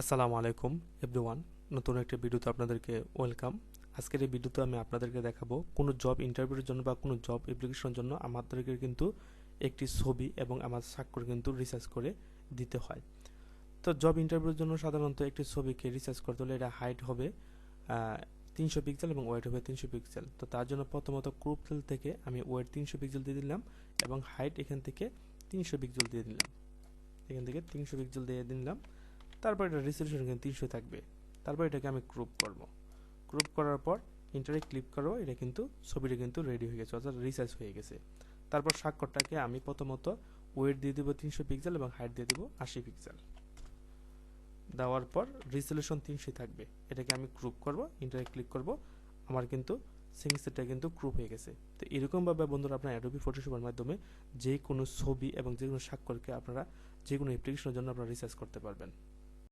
আসসালামু আলাইকুম, এভরিওয়ান। নতুন একটা ভিডিওতে আপনাদেরকে ওয়েলকাম। আজকের এই ভিডিওতে আমি আপনাদেরকে দেখাবো কোনো জব ইন্টারভিউর জন্য বা কোনো জব অ্যাপ্লিকেশনের জন্য আমাদেরকে কিন্তু একটি ছবি এবং আমার স্বাক্ষর কিন্তু রিসার্চ করে দিতে হয়। তো জব ইন্টারভিউর জন্য সাধারণত একটি ছবিকে রিসার্চ করতে হলে এটা হাইট হবে তিনশো পিক্সেল এবং ওয়েট হবে তিনশো পিক্সেল। তো তার জন্য প্রথমত ক্রুপ সেল থেকে আমি ওয়েট তিনশো পিক্সেল দিয়ে দিলাম এবং হাইট এখান থেকে তিনশো পিক্সেল দিয়ে দিলাম। এখান থেকে তিনশো পিক্সেল দিয়ে দিলাম। তারপর এটা রেজলিউশন এখানে তিনশো থাকবে। তারপর এটাকে আমি গ্রুপ করব। গ্রুপ করার পর ইন্টারে ক্লিক করব এটা কিন্তু ছবিটা কিন্তু রেডি হয়ে গেছে, অর্থাৎ রিসার্চ হয়ে গেছে। তারপর স্বাক্ষরটাকে আমি প্রথমত ওয়েট দিয়ে দেবো তিনশো পিক্সেল এবং হাইট দিয়ে দেবো আশি পিক্সেল দেওয়ার পর রিজলিউশন তিনশো থাকবে। এটাকে আমি গ্রুপ করব ইন্টারে ক্লিক করব। আমার কিন্তু সিগনেচারটা কিন্তু গ্রুপ হয়ে গেছে। তো এরকমভাবে বন্ধুরা আপনার অ্যাডোবি ফটোশপের মাধ্যমে যে কোনো ছবি এবং যে কোনো স্বাক্ষরকে আপনারা যে কোনো অ্যাপ্লিকেশনের জন্য আপনারা রিসার্চ করতে পারবেন।